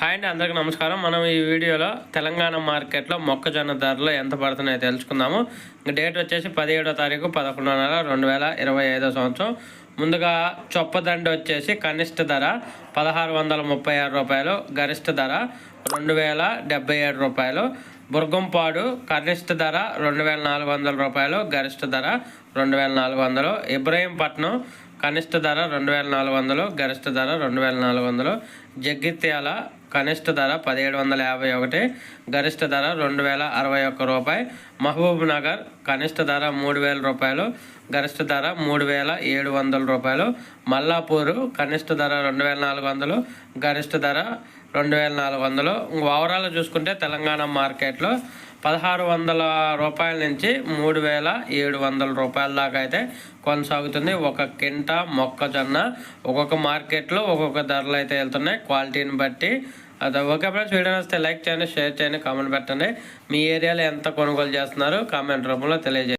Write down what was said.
Hi అండి అందరికీ నమస్కారం. మనం ఈ వీడియోలో తెలంగాణ మార్కెట్లో మొక్కజొన్న ధరలు ఎంత పడుతున్నాయో తెలుసుకుందాము. డేట్ వచ్చేసి పదిహేడో తారీఖు పదకొండో నెల రెండు వేల ఇరవై ఐదో సంవత్సరం. ముందుగా చొప్పదండి వచ్చేసి కనిష్ట ధర పదహారు వందల ముప్పై ఆరు రూపాయలు గరిష్ట ధర రెండు వేల డెబ్బై ఏడు రూపాయలు బుర్గంపాడు కనిష్ట ధర రెండు వేల నాలుగు వందల రూపాయలు గరిష్ట ధర రెండు వేల నాలుగు వందలు ఇబ్రహీంపట్నం కనిష్ట ధర రెండు వేల నాలుగు వందలు గరిష్ట ధర రెండు వేల నాలుగు వందలు జగిత్యాల కనిష్ట ధర పదిహేడు వందల యాభై ఒకటి గరిష్ట ధర రెండు వేల అరవై ఒక్క రూపాయి మహబూబ్ నగర్ కనిష్ట ధర మూడు వేల రూపాయలు గరిష్ట ధర మూడు వేల ఏడు వందల రూపాయలు మల్లాపూరు కనిష్ట ధర రెండు వేల నాలుగు వందలు గరిష్ట ధర రెండు వేల నాలుగు వందలు. ఓవరాల్ చూసుకుంటే తెలంగాణ మార్కెట్లో పదహారు వందల రూపాయల నుంచి మూడు వేల ఏడు వందల రూపాయల దాకా అయితే కొనసాగుతుంది. ఒక కింట మొక్కజొన్న ఒక్కొక్క మార్కెట్లో ఒక్కొక్క ధరలు అయితే వెళ్తున్నాయి. క్వాలిటీని బట్టి. అది ఓకే ఫ్రెండ్స్ వీడియో వస్తే లైక్ చేయండి షేర్ చేయండి కామెంట్ పెట్టండి. మీ ఏరియాలో ఎంత కొనుగోలు చేస్తున్నారు కామెంట్ రూపంలో తెలియజేయండి.